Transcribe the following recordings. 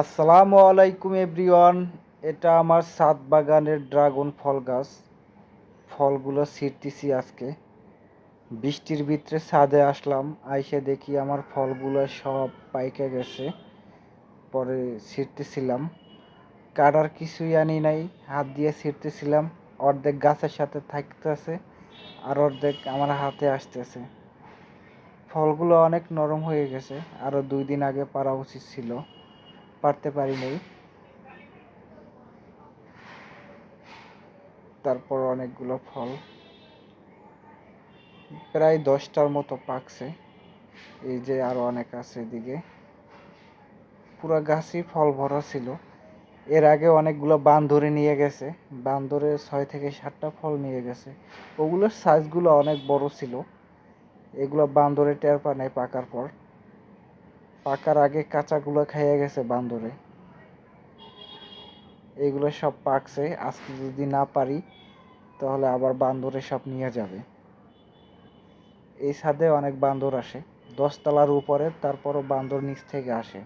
আসসালামু আলাইকুম এভরিওয়ান, এটা আমার সাত বাগানের ড্রাগন ফল গাছ। ফলগুলো ছিঁড়তেছি আজকে। বৃষ্টির ভিতরে ছাদে আসলাম, আইসে দেখি আমার ফলগুলো সব পাইকে গেছে। পরে ছিঁড়তেছিলাম কাটার কিছুই আনি নাই, হাত দিয়ে ছিঁড়তেছিলাম অর্ধেক গাছের সাথে থাকতেছে আর অর্ধেক আমার হাতে আসতেছে। ফলগুলো অনেক নরম হয়ে গেছে আরও দুই দিন আগে পারা উচিত ছিল। পারতে পারি নাই। তারপর অনেকগুলো ফল। প্রায় দশটার মতো পাকছে। এই যে আরও অনেক আছে এদিকে। পুরো গাছই ফল ভরা ছিল। এর আগে অনেকগুলো বান্দরে নিয়ে গেছে। বান্দরে ছয় থেকে সাতটা ফল নিয়ে গেছে। ওগুলোর সাইজগুলো অনেক বড় ছিল। এগুলো বান্দরে টের পা নেয় পাকার পর। পাকার আগে কাঁচাগুলো খাইয়ে গেছে বান্দরে। এগুলো সব পাকছে, আজকে যদি না পারি, তাহলে আবার বান্দরে সব নিয়ে যাবে। এই ছাদে অনেক বান্দর আসে, দশতলার উপরে, তারপরও বান্দর নিচ থেকে আসে।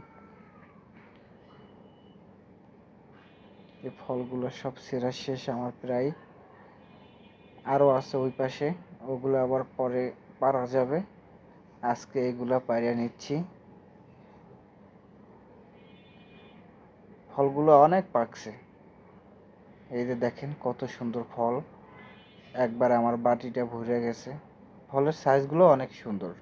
এই ফলগুলো সব সেরা শেষ, আমার প্রায় আরও আছে ওই পাশে, ওগুলো আবার পরে পারা যাবে। আজকে এগুলো পারিয়ে নিচ্ছি। ফলগুলো অনেক পাকছে। এই যে দেখেন কত সুন্দর ফল। একবার আমার বাটিটা ভরে গেছে। ফলের সাইজগুলো অনেক সুন্দর।